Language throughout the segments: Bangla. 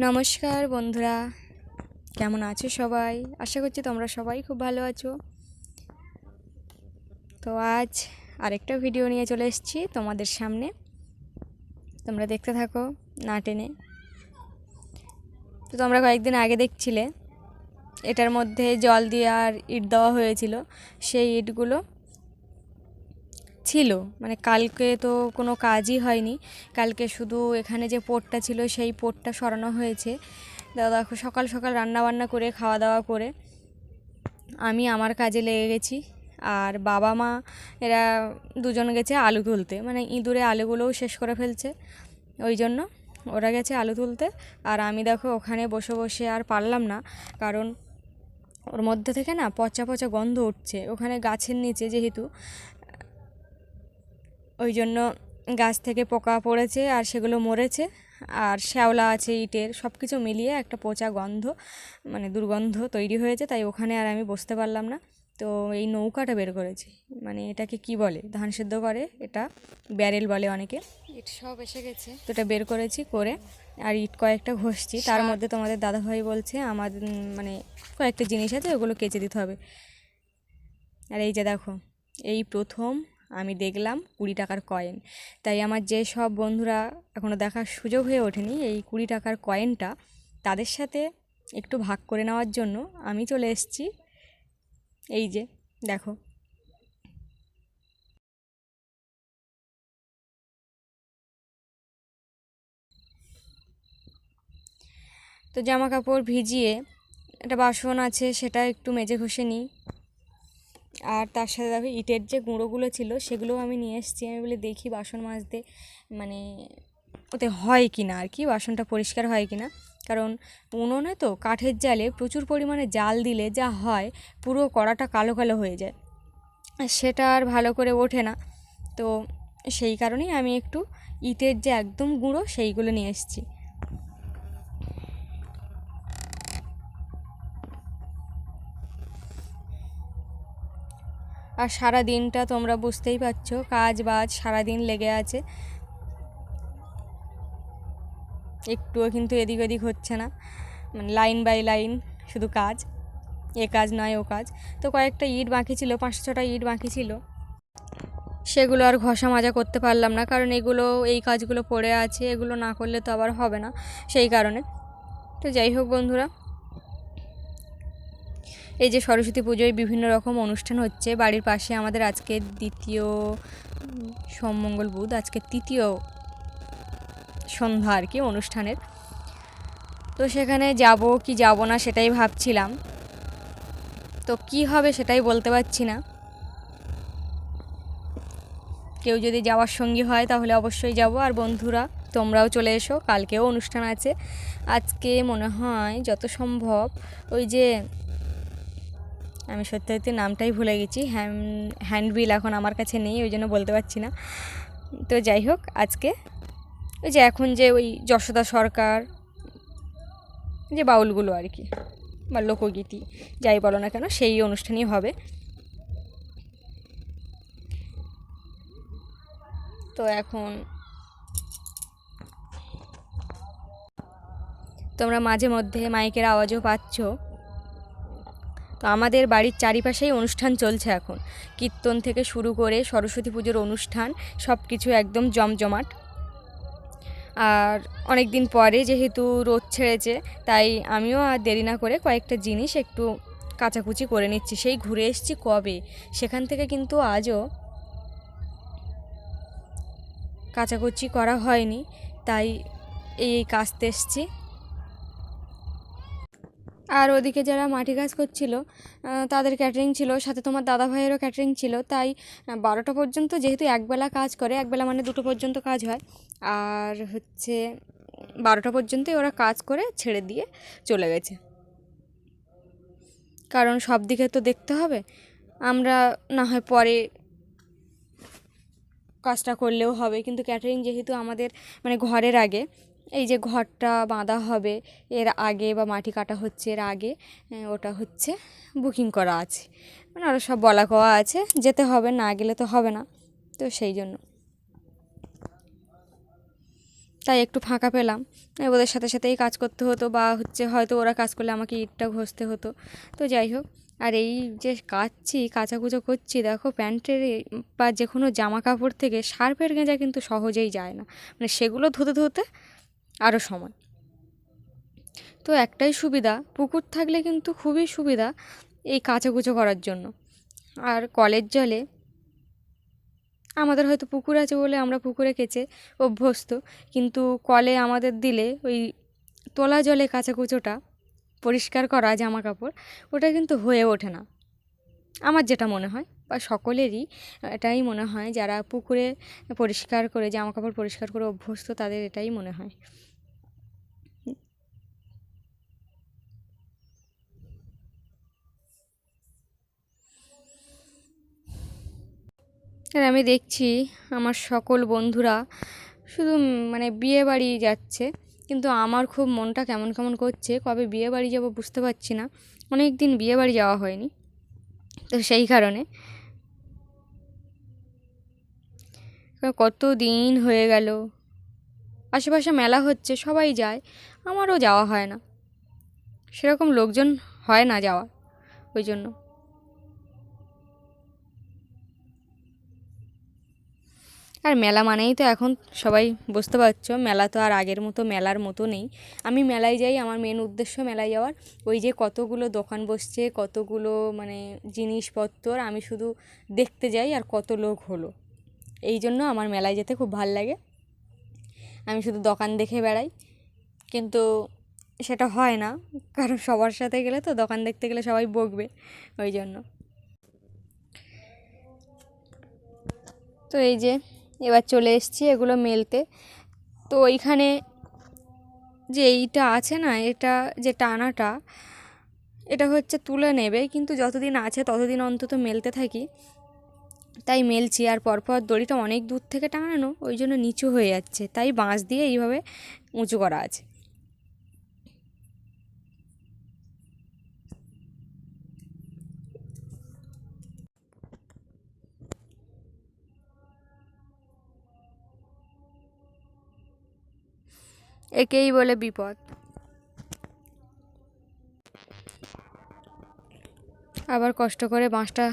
নমস্কার বন্ধুরা। কেমন আছো সবাই? আশা করছি তোমরা সবাই খুব ভালো আছো। তো আজ আরেকটা ভিডিও নিয়ে চলে এসেছি তোমাদের সামনে। তোমরা দেখতে থাকো না টেনে। তো তোমরা কয়েকদিন আগে দেখছিলে, এটার মধ্যে জল দিয়ে আর ইট দেওয়া হয়েছিল, সেই ইটগুলো ছিল। মানে কালকে তো কোনো কাজই হয়নি। কালকে শুধু এখানে যে পোটটা ছিল, সেই পোটটা সরানো হয়েছে। দাদা দেখো সকাল সকাল রান্না বান্না করে খাওয়া দাওয়া করে আমি আমার কাজে লেগে গেছি। আর বাবা মা, এরা দুজন গেছে আলু তুলতে। মানে ইঁদুরে আলুগুলোও শেষ করে ফেলছে। ওই জন্য ওরা গেছে আলু তুলতে। আর আমি দেখো, ওখানে বসে বসে আর পারলাম না। কারণ ওর মধ্যে থেকে না পচা পচা গন্ধ উঠছে। ওখানে গাছের নিচে যেহেতু ওই জন্য গাছ থেকে পোকা পড়েছে আর সেগুলো মরেছে। আর শ্যাওলা আছে ইটের সব কিছু মিলিয়ে একটা পচা গন্ধ মানে দুর্গন্ধ তৈরি হয়েছে তাই ওখানে আর আমি বসতে পারলাম না। তো এই নৌকাটা বের করেছি। মানে এটাকে কি বলে? ধান সেদ্ধ করে এটা ব্যারেল বলে অনেকে। ইট সব এসে গেছে। তো এটা বের করেছি করে আর ইট কয়েকটা ঘষছি। তার মধ্যে তোমাদের দাদাভাই বলছে আমার মানে কয়েকটা জিনিস আছে ওগুলো কেচে দিতে হবে। আর এই যে দেখো এই প্রথম আমি দেখলাম কুড়ি টাকার কয়েন তাই আমার যে সব বন্ধুরা এখনও দেখার সুযোগ হয়ে ওঠেনি, এই কুড়ি টাকার কয়েনটা তাদের সাথে একটু ভাগ করে নেওয়ার জন্য আমি চলে এসেছি। এই যে, দেখো। তো জামা কাপড় ভিজিয়ে একটা বাসন আছে, সেটা একটু মেজে ঘষে নিই। আর তার সাথে দেখো ইটের যে গুঁড়োগুলো ছিল, সেগুলোও আমি নিয়ে এসেছি। আমি বলে, দেখি বাসন মাজতে মানে ওতে হয় কি না আর কি? বাসনটা পরিষ্কার হয় কি না কারণ উনুনে তো, কাঠের জালে প্রচুর পরিমাণে জাল দিলে যা হয়, পুরো কড়াটা কালো কালো হয়ে যায়। সেটা আর ভালো করে ওঠে না। তো সেই কারণেই আমি একটু ইটের যে একদম গুঁড়ো, সেইগুলো নিয়ে এসেছি। আর সারা দিনটা তোমরা বুঝতেই পারছ, কাজ বাজ সারা দিন লেগে আছে। একটুও কিন্তু এদিক ওদিক হচ্ছে না। মানে লাইন বাই লাইন শুধু কাজ, এ কাজ নয় ও কাজ। তো কয়েকটা ইট বাকি ছিল পাঁচ ছটা ইট বাকি ছিল। সেগুলো আর ঘষা মাজা করতে পারলাম না, কারণ এগুলো, এই কাজগুলো পড়ে আছে, এগুলো না করলে তো আবার হবে না সেই কারণে। তো যাই হোক বন্ধুরা এই যে সরস্বতী পুজোয় বিভিন্ন রকম অনুষ্ঠান হচ্ছে। বাড়ির পাশে আমাদের আজকে দ্বিতীয় উম, সোম মঙ্গল বুধ আজকে তৃতীয় সন্ধ্যা আর কি অনুষ্ঠানের। তো সেখানে যাব কি যাব না সেটাই ভাবছিলাম। তো কি হবে সেটাই বলতে পারছি না। কেউ যদি যাওয়ার সঙ্গী হয় তাহলে অবশ্যই যাব। আর বন্ধুরা তোমরাও চলে এসো কালকেও অনুষ্ঠান আছে। আজকে মনে হয় যত সম্ভব ওই যে আমি সত্যি সত্যি নামটাই ভুলে গেছি। হ্যান্ড হ্যান্ডবিল এখন আমার কাছে নেই, ওই জন্য বলতে পারছি না। তো যাই হোক, আজকে ওই যে এখন যে ওই যশোদা সরকার, যে বাউলগুলো আর কি, বা লোকগীতি, যাই বলো না কেন, সেই অনুষ্ঠানই হবে। তো এখন তোমরা মাঝে মধ্যে মাইকের আওয়াজও পাচ্ছ। তো আমাদের বাড়ির চারিপাশেই অনুষ্ঠান চলছে এখন। কীর্তন থেকে শুরু করে সরস্বতী পুজোর অনুষ্ঠান সব কিছু একদম জমজমাট। আর অনেক দিন পরে যেহেতু রোদ ছেড়েছে, তাই আমিও আর দেরি না করে কয়েকটা জিনিস একটু কাচাকুচি করে নিচ্ছি। সেই ঘুরে এসেছি কবে? সেখান থেকে কিন্তু আজও কাচাকুচি করা হয়নি, তাই এই কাজতে এসছি। আর ওদিকে যারা মাটি কাজ করছিল তাদের ক্যাটারিং ছিল, সাথে তোমার দাদা ভাইয়েরও ক্যাটারিং ছিল। তাই বারোটা পর্যন্ত যেহেতু একবেলা কাজ করে, একবেলা মানে দুটো পর্যন্ত কাজ হয়। আর হচ্ছে বারোটা পর্যন্তই ওরা কাজ করে ছেড়ে দিয়ে চলে গেছে। কারণ সব দিকে তো দেখতে হবে। আমরা না হয় পরে কাজটা করলেও হবে। কিন্তু ক্যাটারিং যেহেতু আমাদের মানে ঘরের আগে এই যে ঘরটা বাঁধা হবে, এর আগে বা মাটি কাটা হচ্ছে এর আগে ওটা হচ্ছে বুকিং করা আছে। মানে আরও সব বলা কওয়া আছে, যেতে হবে, না গেলে তো হবে না, তো সেই জন্য। তাই একটু ফাঁকা পেলাম। ওদের সাথে সাথেই কাজ করতে হতো বা হচ্ছে হয়তো ওরা কাজ করলে আমাকে ইটটা ঘষতে হতো। তো যাই হোক, আর এই যে কাচ্ছি, কাচাকুচো করছি, দেখো প্যান্টের বা যে কোনো জামা কাপড় থেকে শার্পের গেঁজা কিন্তু সহজেই যায় না। মানে সেগুলো ধুতে ধুতে আরও সময়। তো একটাই সুবিধা, পুকুর থাকলে কিন্তু খুবই সুবিধা এই কাচাকুচো করার জন্য। আর কলের জলে আমাদের হয়তো পুকুর আছে বলে আমরা পুকুরে কেচে অভ্যস্ত, কিন্তু কলে আমাদের দিলে ওই তোলা জলে কাচাকুচোটা পরিষ্কার করা জামা কাপড় ওটা কিন্তু হয়ে ওঠে না। আমার যেটা মনে হয়, বা সকলেরই এটাই মনে হয়, যারা পুকুরে পরিষ্কার করে জামা কাপড় পরিষ্কার করে অভ্যস্ত, তাদের এটাই মনে হয়। আর আমি দেখছি আমার সকল বন্ধুরা শুধু মানে বিয়ে বাড়ি যাচ্ছে। কিন্তু আমার খুব মনটা কেমন কেমন করছে, কবে বিয়ে বাড়ি যাব বুঝতে পারছি না। অনেক দিন বিয়ে বাড়ি যাওয়া হয়নি, তো সেই কারণে। কত দিন হয়ে গেল, আশেপাশে মেলা হচ্ছে, সবাই যায়, আমারও যাওয়া হয় না। সেরকম লোকজন হয় না যাওয়া ওই জন্য। আর মেলা মানেই তো এখন সবাই বুঝতে পারছ, মেলা তো আর আগের মতো মেলার মতো নেই। আমি মেলায় যাই, আমার মেন উদ্দেশ্য মেলায় যাওয়ার। ওই যে কতগুলো দোকান বসছে, কতগুলো মানে জিনিসপত্র আমি শুধু দেখতে যাই আর কত লোক হলো। এই জন্য আমার মেলায় যেতে খুব ভালো লাগে। আমি শুধু দোকান দেখে বেড়াই। কিন্তু সেটা হয় না, কারণ সবার সাথে গেলে তো দোকান দেখতে গেলে সবাই বকবে, ওই জন্য। তো এই যে এবার চলে এসছি এগুলো মেলতে। তো এইখানে যে এইটা আছে না, এটা যে টানাটা, এটা হচ্ছে তুলে নেবে, কিন্তু যতদিন আছে ততদিন অন্তত মেলতে থাকি। তাই মেলছি, আর পরপর দড়িটা অনেক দূর থেকে টাঙানো ওই জন্য নিচু হয়ে যাচ্ছে। তাই বাঁশ দিয়ে এইভাবে উঁচু করা আছে। একেই বলে বিপদ। আবার কষ্ট করে বাঁশটা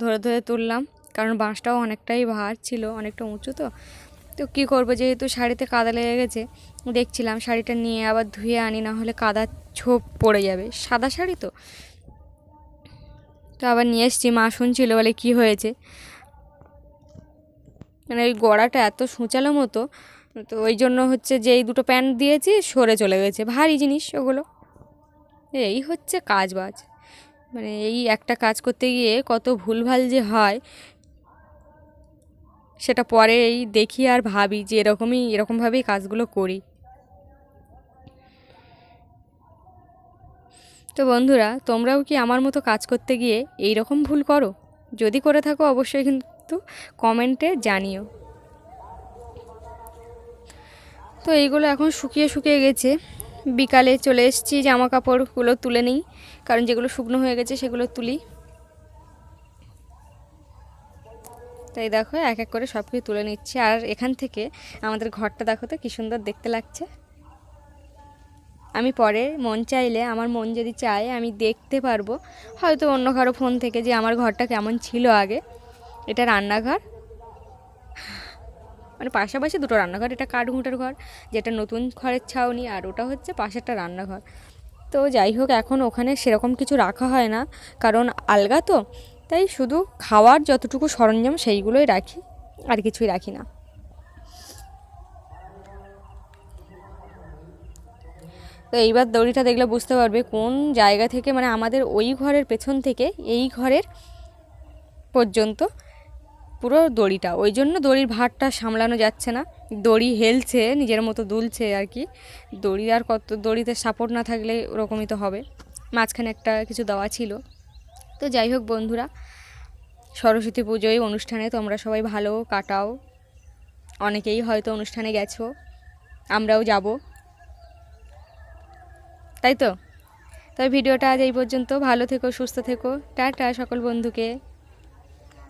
ধরে ধরে তুললাম, কারণ বাঁশটাও অনেকটাই ভার ছিল, অনেকটা উঁচু তো। তো কী করব, যেহেতু শাড়িতে কাদা লেগে গেছে, দেখছিলাম শাড়িটা নিয়ে আবার ধুয়ে আনি, না হলে কাদা ছোপ পড়ে যাবে। সাদা শাড়ি তো। তো আবার নিয়ে এসছি, মা শুনছিল বলে কি হয়েছে? মানে ওই গড়াটা এত সূচালো মতো তো ওই জন্য হচ্ছে যে এই দুটো প্যান্ট দিয়েছি, সরে চলে গেছে। ভারী জিনিস ওগুলো। এই হচ্ছে কাজ বাজ মানে এই একটা কাজ করতে গিয়ে কত ভুলভাল যে হয়, সেটা পরে এই দেখি আর ভাবি যে এরকমই, এরকমভাবেই কাজগুলো করি। তো বন্ধুরা, তোমরাও কি আমার মতো কাজ করতে গিয়ে এই রকম ভুল করো? যদি করে থাকো, অবশ্যই কিন্তু কমেন্টে জানিও। তো এইগুলো এখন শুকিয়ে শুকিয়ে গেছে। বিকালে চলে এসেছি জামা কাপড়গুলো তুলে নিই, কারণ যেগুলো শুকনো হয়ে গেছে সেগুলো তুলি। তাই দেখো, এক এক করে সব কিছু তুলে নিচ্ছি। আর এখান থেকে আমাদের ঘরটা দেখো তো, কী সুন্দর দেখতে লাগছে। আমি পরে মন চাইলে, আমার মন যদি চায়, আমি দেখতে পারব। হয়তো অন্য কারও ফোন থেকে যে আমার ঘরটা কেমন ছিল আগে। এটা রান্নাঘর। মানে পাশাপাশি দুটো রান্নাঘর, এটা কাঠঘুঁটের ঘর, যেটা নতুন ঘরের ছাউনি, আর ওটা হচ্ছে পাশেরটা রান্নাঘর। তো যাই হোক, এখন ওখানে সেরকম কিছু রাখা হয় না, কারণ আলগা তো, তাই শুধু খাওয়ার যতটুকু সরঞ্জাম সেইগুলোই রাখি, আর কিছুই রাখি না। তো এইবার দড়িটা দেখলে বুঝতে পারবে কোন জায়গা থেকে মানে আমাদের ওই ঘরের পেছন থেকে, এই ঘরের পর্যন্ত পুরো দড়িটা, ওই জন্য দড়ির ভারটা সামলানো যাচ্ছে না। দড়ি হেলছে, নিজের মতো দুলছে আর কি। দড়ি আর কত, দড়িতে সাপোর্ট না থাকলে ওরকমই তো হবে। মাঝখানে একটা কিছু দেওয়া ছিল। তো যাই হোক বন্ধুরা, সরস্বতী পুজোয় অনুষ্ঠানে তোমরা সবাই ভালো কাটাও। অনেকেই হয়তো অনুষ্ঠানে গেছো, আমরাও যাব। তাই তো? তবে ভিডিওটা আজ এই পর্যন্ত। ভালো থেকো, সুস্থ থেকো। টাটা সকল বন্ধুকে।